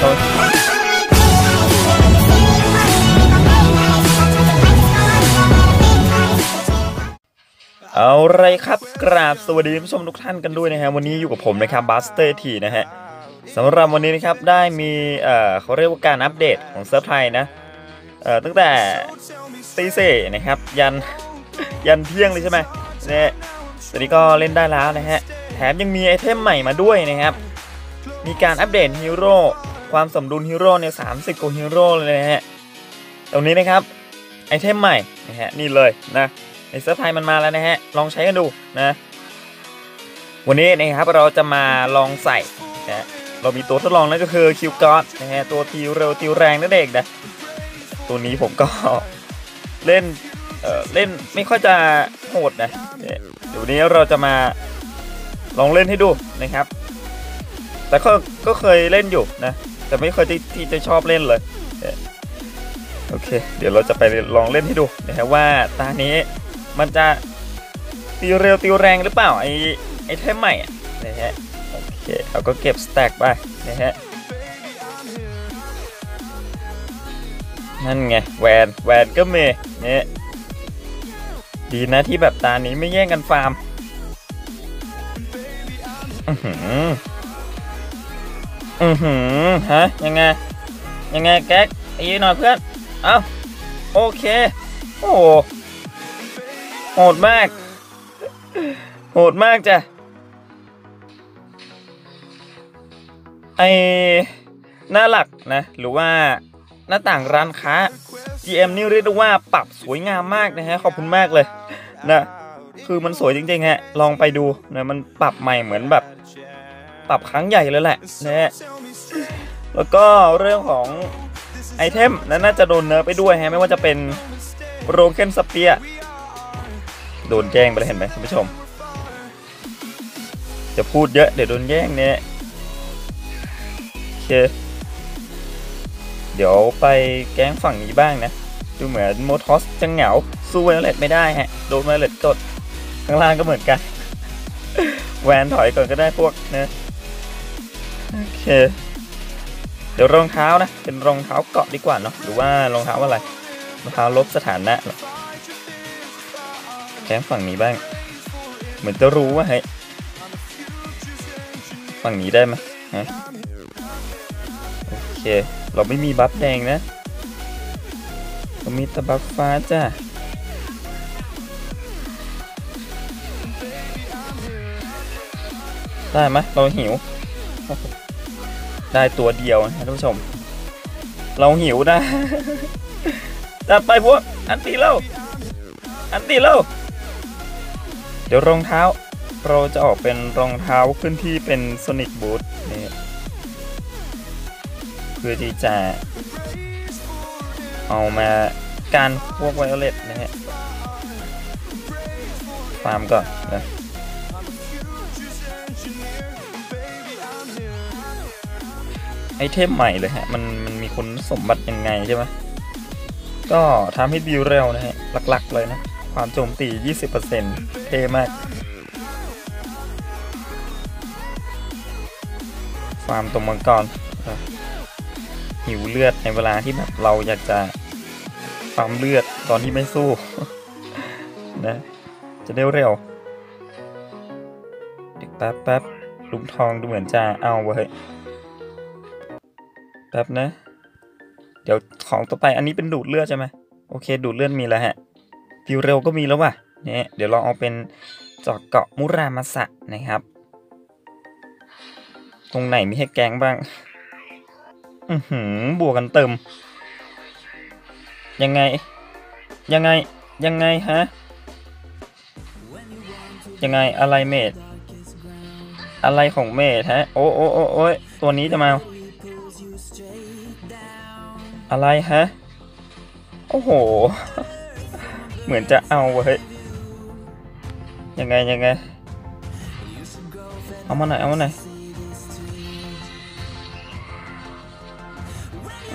เอาไรครับกราบสวัสดีผู้ชมทุกท่านกันด้วยนะฮะวันนี้อยู่กับผมนะครับบัสเตอร์ทีนะฮะสำหรับวันนี้นะครับได้มีเอ่อเขาเรียกว่าการอัปเดตของเซิร์ฟไทยนะเอ่อตั้งแต่ตีสี่นะครับยันยันเที่ยงเลยใช่ไหมเนี่ยตอนนี้ก็เล่นได้แล้วนะฮะแถมยังมีไอเทมใหม่มาด้วยนะครับ มีการอัปเดตฮีโร่ ความสมดุลฮีโร่เนี่ยสามสิบกว่าฮีโร่เลยนะฮะตรงนี้นะครับไอเทมใหม่นะฮะนี่เลยนะในเซิร์ไทยมันมาแล้วนะฮะลองใช้กันดูนะวันนี้นะครับเราจะมาลองใส่นะเรามีตัวทดลองนั่นก็คือคิวกอดนะฮะตัวทีเร็วทีแรงนั่นเองนะตัวนี้ผมก็เล่นเออเล่นไม่ค่อยจะโหดนะเนี่ยเดี๋ยววันนี้เราจะมาลองเล่นให้ดูนะครับ แต่ก็ก็เคยเล่นอยู่นะ แต่ไม่เคยที่ที่จะชอบเล่นเลยเอ่อโอเค เดี๋ยวเราจะไปลองเล่นให้ดูนะครับว่าตานี้มันจะตีเร็วตีแรงหรือเปล่าไอไอเทมใหม่นะฮะโอเคเราก็เก็บสแต็กไปนะฮะนั่นไงแวนแวนก็เมเนี่ยดีนะที่แบบตานี้ไม่แย่งกันฟาร์ม อือหือฮะยังไงยังไงแก๊กอีหน่อยเพื่อน เอ้าโอเค โอ้โหโหดมาก โหดมากจ้ะ ไอหน้าหลักนะ หรือว่าหน้าต่างร้านค้า GM นี่เรียกได้ว่าปรับสวยงามมากนะฮะ ขอบคุณมากเลยนะ คือมันสวยจริงๆฮะ ลองไปดูนะ มันปรับใหม่เหมือนแบบ ปรับครั้งใหญ่เลยแหละนะฮะแล้วก็เรื่องของไอเทมนั้นน่าจะโดนเนิร์ฟไปด้วยฮะไม่ว่าจะเป็นโรเคนสเปียโดนแย่งไปเลยเห็นไหมคุณผู้ชม จะพูดเยอะเดี๋ยวโดนแย่งเนี่ยโอเค เดี๋ยวไปแก๊งฝั่งนี้บ้างนะ ดูเหมือนโมทอสจะเหงาสู้ไวโอเลตไม่ได้ฮะ โดนไวโอเลตกดข้างล่างก็เหมือนกัน แวนถอยก่อนก็ได้พวกนะ โอเค เดี๋ยวรองเท้านะ เป็นรองเท้าเกาะดีกว่าเนาะ หรือว่ารองเท้าอะไร รองเท้าลบสถานะแข้งฝั่งนี้บ้าง เหมือนจะรู้ว่าเฮ้ยฝั่งนี้ได้ไหมฮะโอเค เราไม่มีบัฟแดงนะเรามีแต่บัฟฟ้าจ้าได้ไหมเราหิว ได้ตัวเดียวนะท่านผู้ชม เราหิวนะจัดไปพวกอันตีเล่าอันตีเล่าเดี๋ยวรองเท้า เราจะออกเป็นรองเท้าขึ้นที่เป็นโซนิกบูทนี่เพื่อที่จะเอามาการพวกไวโอเลตนะฮะฟาร์มก่อนนะ ไอเทมใหม่เลยฮะ มันมันมีคุณสมบัติยังไงใช่ไหมก็ทำให้ดีเร็วนะฮะ หลักๆเลยนะ ความโจมตี 20%เท่มาก ฟาร์มตรงมังกรหิวเลือดในเวลาที่แบบเราอยากจะฟาร์มเลือดตอนที่ไม่สู้ นะ จะได้เร็วเด็กแป๊บแป๊บลุงทองดูเหมือนจะเอาเว้ย แป๊บนะ เดี๋ยวของต่อไปอันนี้เป็นดูดเลือดใช่ไหมโอเค ดูดเลือดมีแล้วฮะฟิวเร็วก็มีแล้วว่ะเนี่ยเดี๋ยวเราเอาเป็นจอกเกาะมุรามาสะนะครับ ตรงไหนมีให้แกงบ้าง อือหือบวกกันเติม ยังไง ยังไง ยังไงฮะ ยังไงอะไรเมดอะไรของเมดฮะ โอ้โอ้โอ้โอ้ยตัวนี้จะมา อะไรฮะ โอ้โห เหมือนจะเอาเว้ย ยังไงยังไง เอามาหน่อยเอามาหน่อย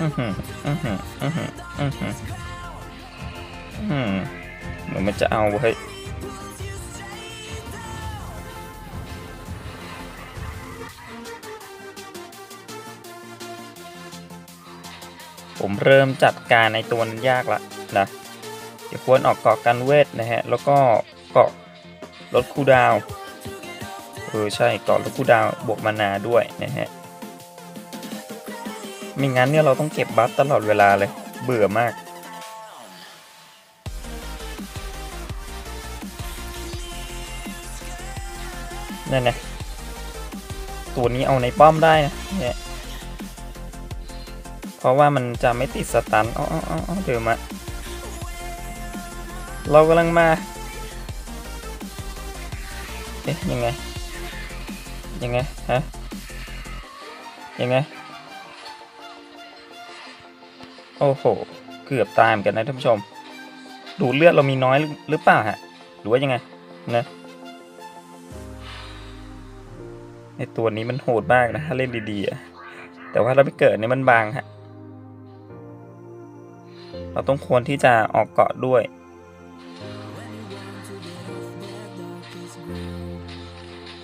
อือหืออือหืออือหืออือหืออืมเหมือนมันจะเอาเว้ย ผมเริ่มจัดการในตัวนั้นยากละนะเดี๋ยวควรออกเกาะกันเวทนะฮะ แล้วก็เกาะลดคูดาวเออใช่เกาะลดคูดาวบวกมานาด้วยนะฮะไม่งั้นเนี่ยเราต้องเก็บบัฟตลอดเวลาเลย เบื่อมาก นั่นนะตัวนี้เอาในป้อมได้นะเนี่ย ราะว่ามันจะไม่ติดสตันอ๋ออ๋ออ๋อเดี๋ยวมาเรากำลังมาเอ๊ะยังไง ยังไง ฮะ ยังไง โอ้โห เกือบตายเหมือนกันนะท่านผู้ชม ดูเลือดเรามีน้อยหรือเปล่าฮะ หรือว่ายังไง นะไอตัวนี้มันโหดมากนะ ถ้าเล่นดีๆ แต่ว่าเราไปเกิดเนี่ยมันบางฮะ เราต้องควรที่จะออกเกาะด้วย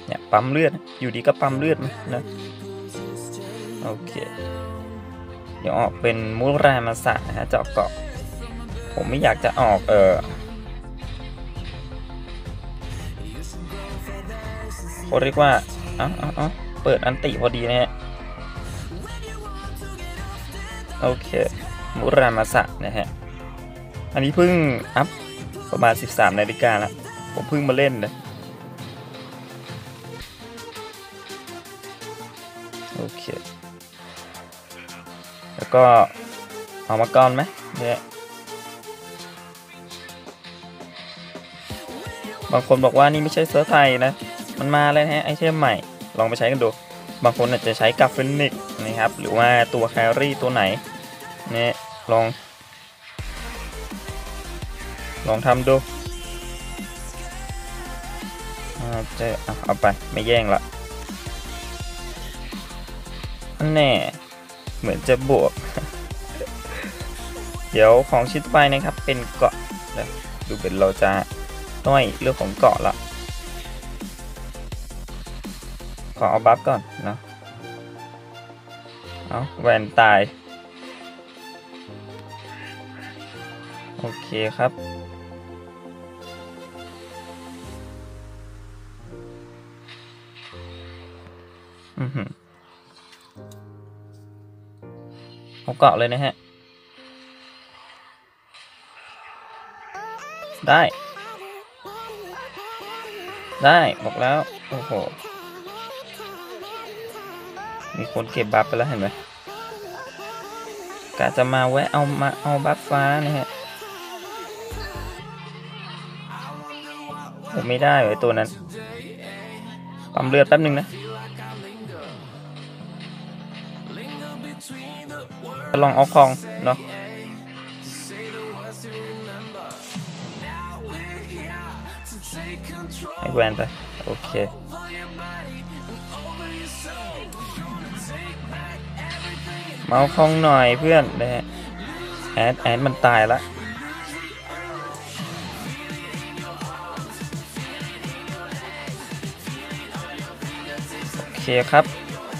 เนี่ยปั๊มเลือด อยู่ดีก็ปั๊มเลือดนะนะโอเค เดี๋ยวออกเป็นมุรามาสะนะฮะเจาะเกาะ ผมไม่อยากจะออกเออเขาเรียกว่าอ้าเอ้าเอ้าเปิดอันติพอดีนะฮะ โอเค มุรามาสะนะฮะ อันนี้เพิ่งอัพประมาณ 13นาฬิกาล้วผมเพิ่งมาเล่นเลยโอเค แล้วก็เอามาก่อนไหมเนี่ยบางคนบอกว่านี่ไม่ใช่เซิร์ไทยนะ มันมาแล้วนะฮะไอเทมใหม่ ลองไปใช้กันดู บางคนอาจจะใช้กับฟินิกนะครับ หรือว่าตัวแครี่ตัวไหน นี่ยลอง ลองทำดูอาจะเอาเอาไปไม่แย่งละอันแน่เหมือนจะบวก เดี๋ยวของชิ้นไปนะครับเป็นเกาะดูเป็นเราจะต้อยเรื่องของเกาะละขอเอาบัฟก่อนเนาะเอาแวนตาย โอเคครับ อือหือเอาเกาะเลยนะฮะ ได้ ได้บอกแล้ว โอ้โห มีคนเก็บบัฟไปแล้วเห็นไหมกะจะมาแวะเอามาเอาบัฟฟ้านะฮะ ผมไม่ได้ไอ้ตัวนั้นปั๊มเลือดแป๊บนึงนะจะลองเอาคองเนาะให้แวนไป โอเคเมาคองหน่อยเพื่อนนะฮะแอดแอดมันตายละ เคครับ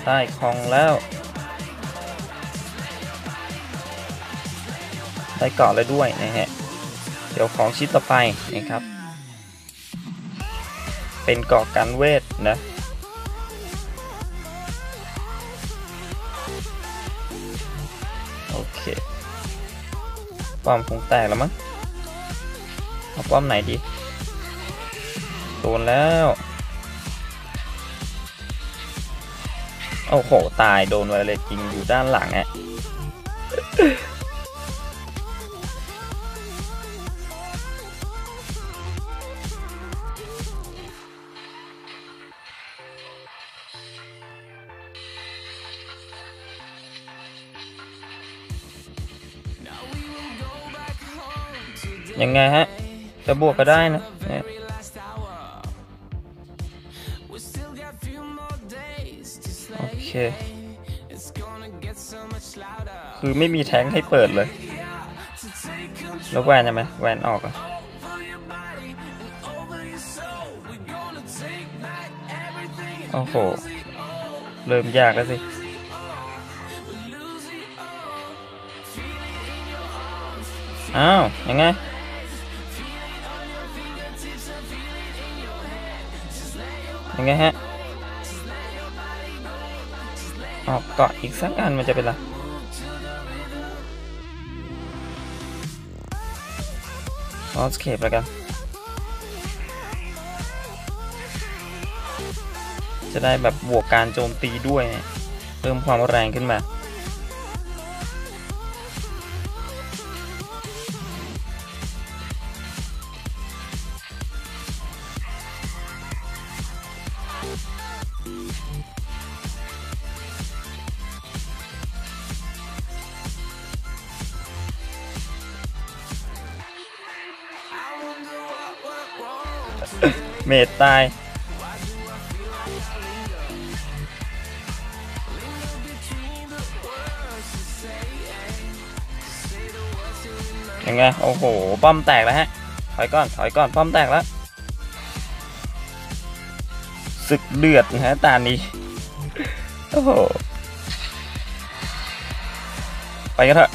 ได้คองแล้ว ได้เกาะเลยด้วยนะฮะเดี๋ยวของชิ้นต่อไปนะครับ เป็นเกาะกันเวทนะโอเคป้อมคงแตกแล้วมั้งเอาป้อมไหนดีโดนแล้ว โอ้โห ตายโดนไวเลยจริงอยู่ด้านหลังอะยังไงฮะ จะบวกก็ได้นะ คคือไม่มีแทงให้เปิดเลย แล้วแวนยังไหมแวนออกอะโอ้โห เริ่มยากแล้วสิ อ้าว ยังไง ยังไงฮะ ออกเกาะอีกสักอันมันจะเป็นไรออสเคปแล้วกัน จะได้แบบบวกการโจมตีด้วย เพิ่มความแรงขึ้นมา เมดตาย ยังไง โอ้โห ป้อมแตกแล้วฮะ ถอยก่อน ถอยก่อน ป้อมแตกแล้วศึกเดือดนะฮะ ตานี้ โอ้โห ไปกันเถอะ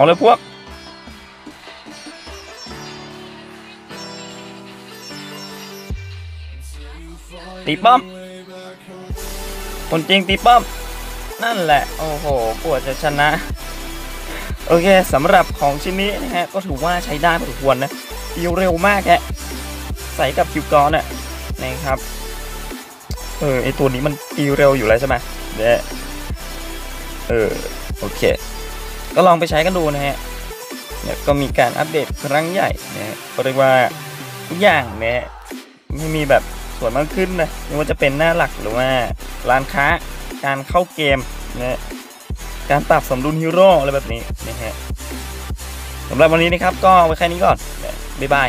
เอาเลยพวก ตีป้อม คนจริงตีป้อม นั่นแหละ โอ้โหกว่าจะชนะ โอเคสำหรับของชิ้นนี้นะฮะ ก็ถือว่าใช้ได้พอสมควรนะตีเร็วมากแฮะ ใส่กับคิวกอนน่ะนะครับ เออไอตัวนี้มันตีเร็วอยู่แล้วใช่ไหมเนี่ยเออ โอเค ก็ลองไปใช้กันดูนะฮะเนี่ยก็มีการอัปเดตครั้งใหญ่นะฮะก็เรียกว่าทุกอย่างนะฮะไม่มีแบบส่วนมากขึ้นนะไม่ว่าจะเป็นหน้าหลักหรือว่าร้านค้าการเข้าเกมนะฮะการปรับสมดุลฮีโร่อะไรแบบนี้นะฮะสำหรับวันนี้นะครับก็ไว้แค่นี้ก่อน บ๊ายบาย